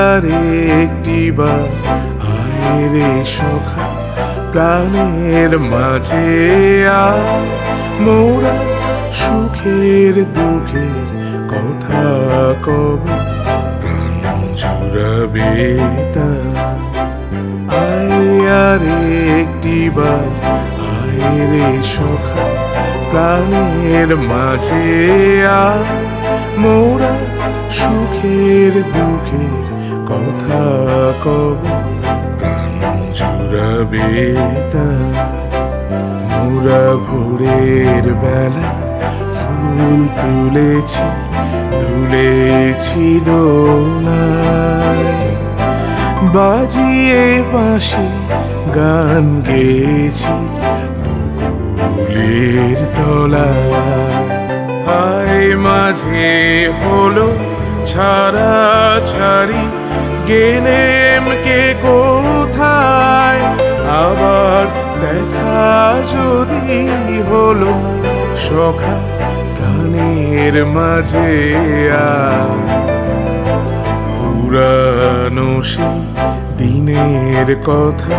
আর একটিবার আয় রে সখা প্রাণের মাঝে মোরা সুখের দুঃখের কথা কব, প্রাণ জুড়াবে আয় আর একটিবার আয় রে সখা প্রাণের মাঝে আয়। মোরা সুখের দুঃখের কথা কব, প্রাণ জুড়াবে মোরা ভোরের বেলা ফুল তুলেছি তুলেছি দোলায়। বাজিয়ে বাঁশি গান গেয়েছি বকুলের তলায়। হায় মাঝে হলো ছাড়া ছাড়ি কে কোথায়? আবার দেখা যদি হলো সখা প্রাণের মাঝে পুরানো সে দিনের কথা